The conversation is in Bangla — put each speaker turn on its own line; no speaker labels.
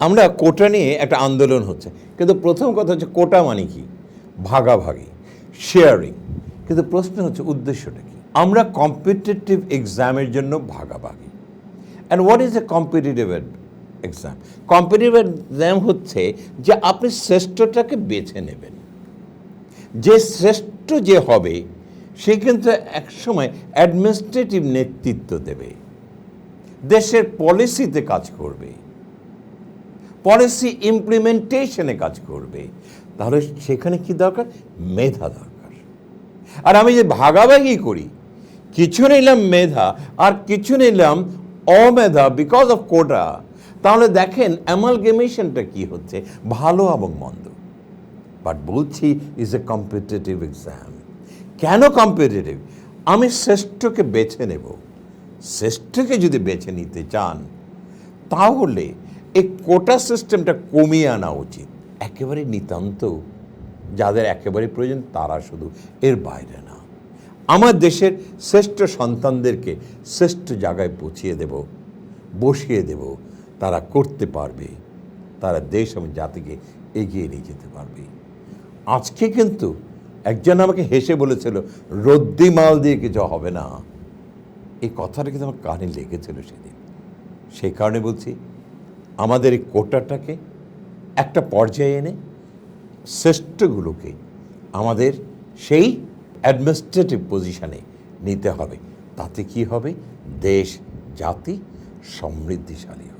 আমরা কোটা নিয়ে একটা আন্দোলন হচ্ছে। কিন্তু প্রথম কথা হচ্ছে কোটা মানে কি? ভাগাভাগি শেয়ারিং কিন্তু প্রশ্ন হচ্ছে উদ্দেশ্যটা কি? আমরা কম্পিটিটিভ এক্সামের জন্য ভাগাভাগি। And what is a competitive exam competitive exam হচ্ছে যে আপনি শ্রেষ্ঠটাকে বেছে নেবেন। যে শ্রেষ্ঠ যে হবে, সে কিন্তু একসময় অ্যাডমিনিস্ট্রেটিভ নেতৃত্ব দেবে। দেশের পলিসিতে কাজ করবে। পলিসি ইমপ্লিমেন্টেশনে কাজ করবে। তাহলে সেখানে কি দরকার? মেধা দরকার। আর আমি যে ভাগাভাগি করি, কিছু নিলাম মেধা আর কিছু নিলাম অমেধা বিকজ অফ কোটা তাহলে দেখেন অ্যামালগেমেশনটা কি হচ্ছে? ভালো এবং মন্দ। বাট বলছি ইজ এ কম্পিটিটিভ এক্সাম কেন কম্পিটিটিভ আমি শ্রেষ্ঠকে বেছে নেব। শ্রেষ্ঠকে যদি বেছে নিতে চান, তাহলে এই কোটা সিস্টেমটা কমিয়ে আনা উচিত। একেবারে নিতান্ত। যাদের একেবারে প্রয়োজন তারা শুধু এর বাইরে না। আমার দেশের শ্রেষ্ঠ সন্তানদেরকে শ্রেষ্ঠ জায়গায় পৌঁছিয়ে দেব, বসিয়ে দেব। তারা করতে পারবে। তারা দেশ এবং জাতিকে এগিয়ে নিয়ে যেতে পারবে। আজকে কিন্তু একজন আমাকে হেসে বলেছিল, রদ্দি মাল দিয়ে কিছু হবে না। এই কথাটা কিন্তু আমার কানে লেগেছিল সেদিন। সেই কারণে বলছি আমাদের এই কোটাটাকে একটা পর্যায়ে এনে শ্রেষ্ঠগুলোকে আমাদের সেই অ্যাডমিনিস্ট্রেটিভ পজিশানে নিতে হবে। তাতে কি হবে? দেশ, জাতি সমৃদ্ধিশালী হবে।